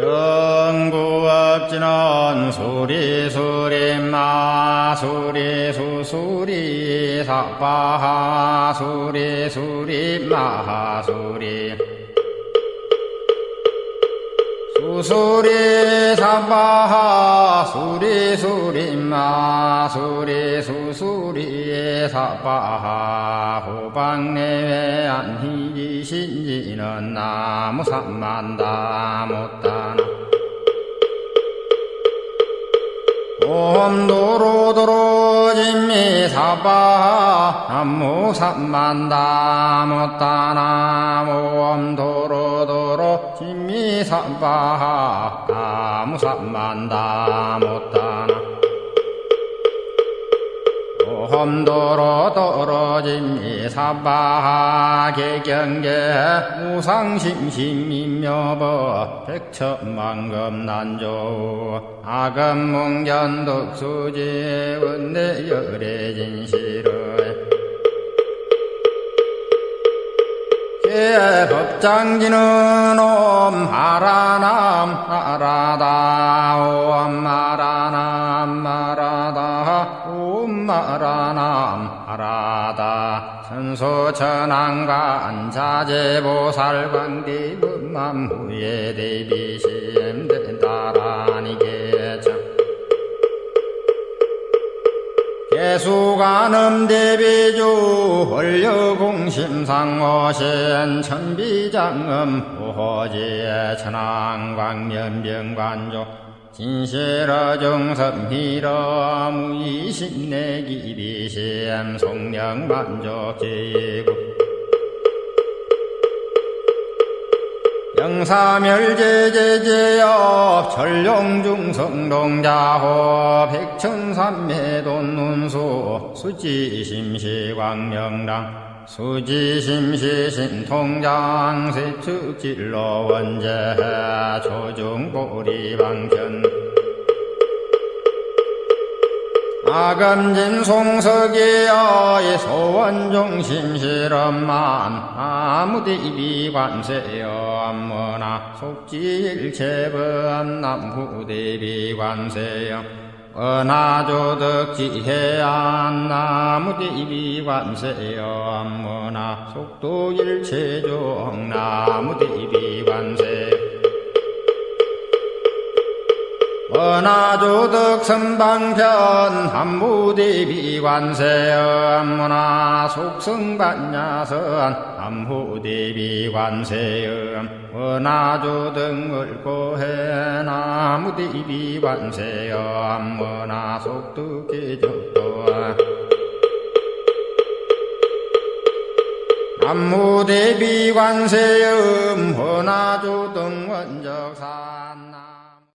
경구 앞진원 수리 수리 마 수리 수수리 사바하 수리 수리 마 수리. 수수리 사바하 수리 수리 마 수리 수수리 사바하. 호방내외 안희지 신지는 나무 삼만다 못다나 옴도로도로 진미 사바 남무 삼만다 못다나 옴도로도로 진미 사바 나무 삼만다 못다나 험도로 떨어짐이 사바하 개경계 무상심심인묘법 백천만금 난조 아금몽견독수지 원대열의 진실을 법장지는 옴 하라남 하라다 옴 마라남 마라다 옴 마라남 하라다. 천소천왕과 안자제보살광대 법만무예 대비심 된다라니게참 개수관음 대비주 헐려공심상호신 천비장음 호호지의 천왕광면병관조 진실어 정섭미러 무이신내기비심 송령만족제구 영사멸제제제업 전룡중성동자호 백천삼매돈눈수 수지심시광명당 수지심시신통장 세축질로 원제 조중보리방편. 아금진 송석이여 소원중심실엄만 아무대비관세여 암머나 속지일체범 남후대비관세여 은하조덕지해안 나무대비관세여 암머나 속도일체종 나무대비관세 여 원하조덕 선방편 함무대비관세여 암무나 속성반야선 함후대비관세여 원하조덕을 고해 나무대비관세여 암무나 속두계적도 남무대비 관세음 원하조덕 원적사